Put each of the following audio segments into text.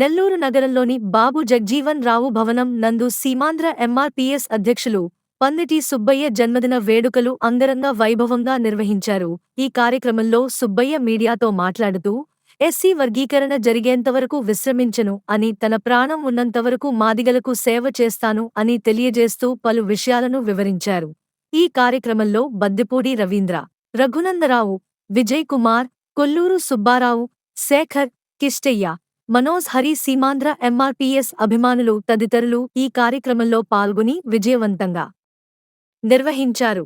నెల్లూరు నగరంలోని బాబు జగ్జీవన్ రావు భవనం నందు సీమాంధ్ర ఎంఆర్పీఎస్ అధ్యక్షులు పందిటి సుబ్బయ్య జన్మదిన వేడుకలు అంగరంగ వైభవంగా నిర్వహించారు. ఈ కార్యక్రమంలో సుబ్బయ్య మీడియాతో మాట్లాడుతూ ఎస్సీ వర్గీకరణ జరిగేంతవరకు విశ్రమించను అని తన ప్రాణం ఉన్నంతవరకు మాదిగలకు సేవ చేస్తాను అని తెలియజేస్తూ పలు విషయాలను వివరించారు. ఈ కార్యక్రమంలో బద్దిపూడి రవీంద్ర రఘునందరావు విజయ్ కుమార్ కొల్లూరు సుబ్బారావు శేఖర్ కిష్టయ్య మనోజ్ హరి సీమాంధ్ర ఎంఆర్పీఎస్ అభిమానులు తదితరులు ఈ కార్యక్రమంలో పాల్గొని విజయవంతంగా నిర్వహించారు.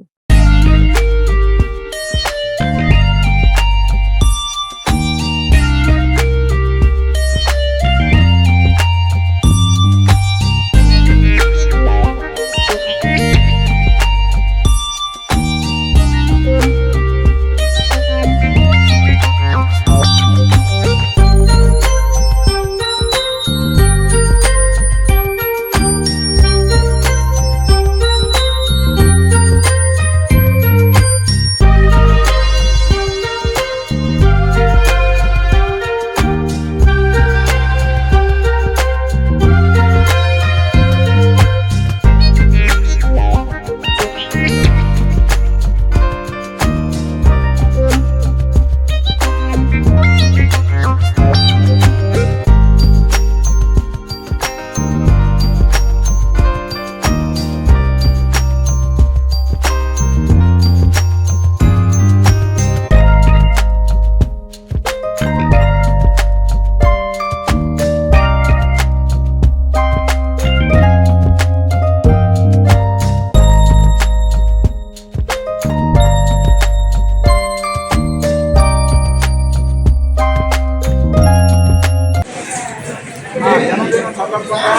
సందర్భంగా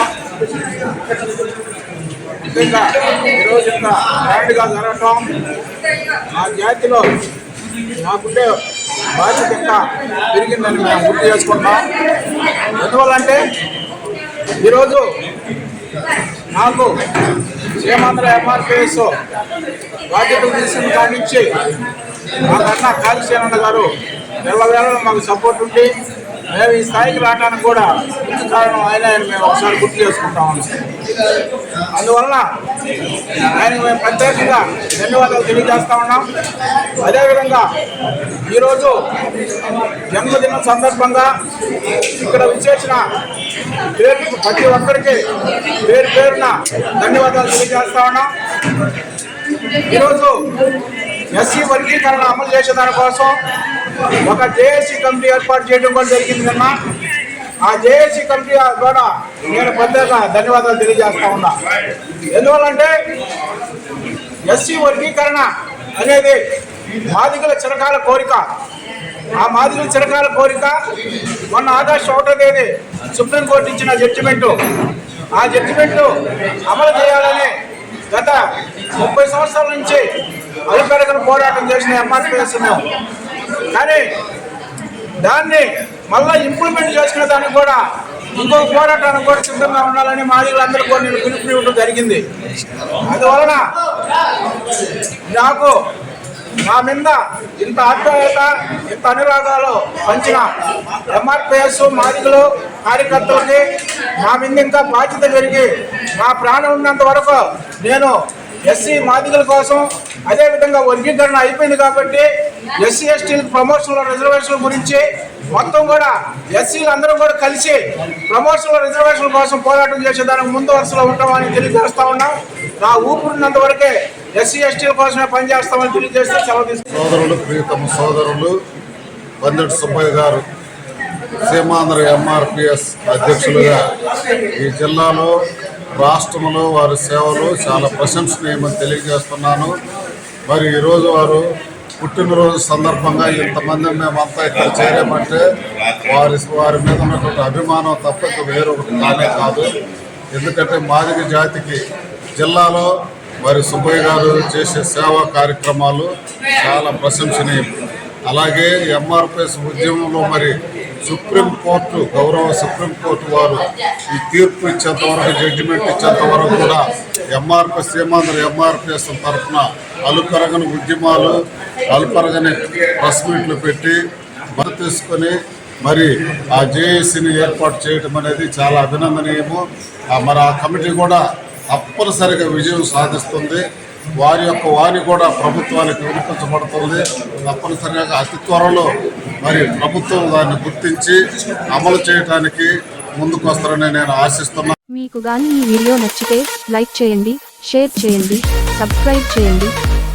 నిజంగా ఈరోజు ఇంత గ్రాండ్గా జరగటం నా జాతిలో నాకుండే బాధ్యత ఇంకా పెరిగిందని మేము గుర్తు చేసుకుంటాం ఎందువల్లంటే ఈరోజు నాకు సీమాంధ్ర ఎంఆర్పిఎస్ బాధ్యతలు తీసిన కాడి నుంచి మా కన్నా కాళీశ్వరన్న గారు నెలవేళ మాకు సపోర్ట్ ఉండి మేము ఈ స్థాయికి రావడానికి కూడా ముందు కారణం ఆయన మేము ఒకసారి గుర్తు చేసుకుంటా ఉన్నాం అందువలన ఆయనకు మేము ప్రత్యేకంగా ధన్యవాదాలు తెలియజేస్తా ఉన్నాం. అదేవిధంగా ఈరోజు జన్మదినం సందర్భంగా ఇక్కడ విశేషణ పేరు ప్రతి ఒక్కరికి పేరు పేరున ధన్యవాదాలు తెలియజేస్తా ఉన్నాం. ఈరోజు ఎస్సీ వర్గీకరణ అమలు చేసే దానికోసం ఒక జేఏసీ కమిటీ ఏర్పాటు చేయడం కూడా జరిగింది ఆ జేఏసీ కమిటీ ద్వారా నేను ప్రత్యేక ధన్యవాదాలు తెలియజేస్తా ఉన్నా. ఎందువల్లంటే ఎస్సీ వర్గీకరణ అనేది మాదిగల చిరకాల కోరిక. ఆ మాదిగల చిరకాల కోరిక మొన్న ఆగస్టు ఒకటో తేదీ సుప్రీంకోర్టు ఇచ్చిన జడ్జిమెంటు ఆ జడ్జిమెంటు అమలు చేయాలని గత ముప్పై సంవత్సరాల నుంచి అలుపెరగని పోరాటం చేసిన ఎంఆర్పీఎస్ మేము. కానీ దాన్ని మళ్ళా ఇంప్లిమెంట్ చేసుకునే దానికి కూడా ఇంకో పోరాటానికి కూడా సిద్ధంగా ఉండాలని మాదిగలందరూ కూడా నేను పిలుపునివ్వడం జరిగింది. అందువలన నాకు నా మీద ఇంత ఆప్యాయత ఇంత అనురాగాలు పంచిన ఎంఆర్పిఎస్ మాదిగలు కార్యకర్తలకి నా మీద ఇంకా బాధ్యత పెరిగి నా ప్రాణం ఉన్నంత వరకు నేను ఎస్సీ మాదిగల కోసం అదేవిధంగా వర్గీకరణ అయిపోయింది కాబట్టి ఎస్సీ ఎస్టీలకు ప్రమోషన్ల రిజర్వేషన్ల గురించి మొత్తం కూడా ఎస్సీలు అందరూ కూడా కలిసి ప్రమోషన్ల రిజర్వేషన్ల కోసం పోరాటం చేసేదానికి ముందు వరుసలో ఉంటామని తెలియజేస్తా ఉన్నాం. నా ఊపిరినంత వరకే ఎస్సీ ఎస్టీల కోసమే పనిచేస్తామని తెలియజేస్తే సెలవు సోదరులు ప్రియతమ సోదరులు బందెడు సుబ్బయ్య గారు సీమాంధ్ర ఎంఆర్పిఎస్ అధ్యక్షులుగా ఈ జిల్లాలో రాష్ట్రంలో వారి సేవలు చాలా ప్రశంసనీయమని తెలియజేస్తున్నాను. మరి ఈరోజు వారు పుట్టినరోజు సందర్భంగా ఇంతమంది మేమంతా ఇక్కడ చేరామంటే వారి వారి మీద ఉన్నటువంటి అభిమానం తప్ప వేరొకటి కానే కాదు. ఎందుకంటే మాదిగ జాతికి జిల్లాలో మరి సుబ్బయ్య గారు చేసే సేవా కార్యక్రమాలు చాలా ప్రశంసనీయం. అలాగే ఎంఆర్పిఎస్ ఉద్యమంలో మరి సుప్రీంకోర్టు గౌరవ సుప్రీంకోర్టు వారు ఈ తీర్పు ఇచ్చేంత వరకు జడ్జిమెంట్ ఇచ్చేంత వరకు కూడా ఎంఆర్పిఎస్ సీమాంధ్ర ఎంఆర్పిఎస్ తరఫున అలుపెరగని ఉద్యమాలు అలుపెరగని ప్రెస్ మీట్లు పెట్టి మద్దతు తీసుకొని మరి ఆ జేఏసీని ఏర్పాటు చేయడం అనేది చాలా అభినందనీయము. మరి ఆ కమిటీ కూడా తప్పనిసరిగా విజయం సాధిస్తుంది. వారి యొక్క వాణి కూడా ప్రభుత్వానికి వినిపించబడుతుంది. తప్పనిసరిగా అతి త్వరలో మరి ప్రభుత్వం దాన్ని గుర్తించి అమలు చేయడానికి ముందుకు వస్తారని నేను ఆశిస్తున్నాను మీకు గాని ఈ వీడియో నచ్చితే లైక్ చేయండి షేర్ చేయండి సబ్స్క్రైబ్ చేయండి.